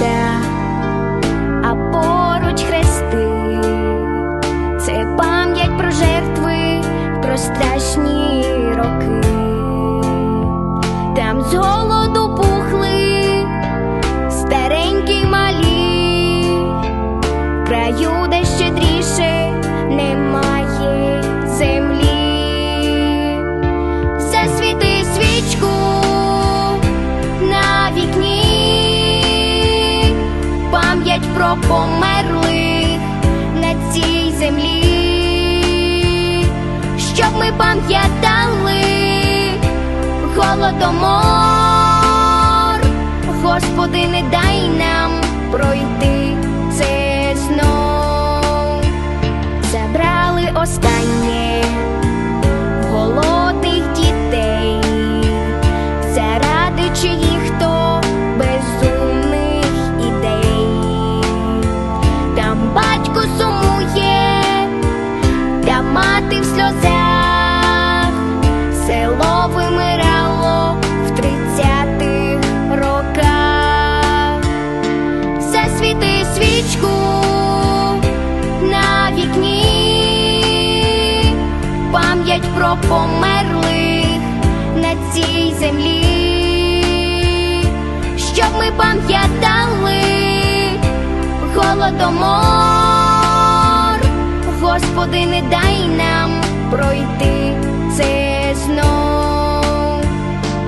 життя, а поруч хрести, це пам'ять про жертви, про страшні роки, там з пухли, старенькі малі краю. Померлих на цій землі, щоб ми пам'ятали голодомор, Господи, не дай нам пройти це знов. Забрали останнє мати в сльозах, село вимирало в тридцятих роках. Засвіти свічку на вікні, пам'ять про померлих на цій землі, щоб ми пам'ятали голодомор, Господи, не дай нам пройти.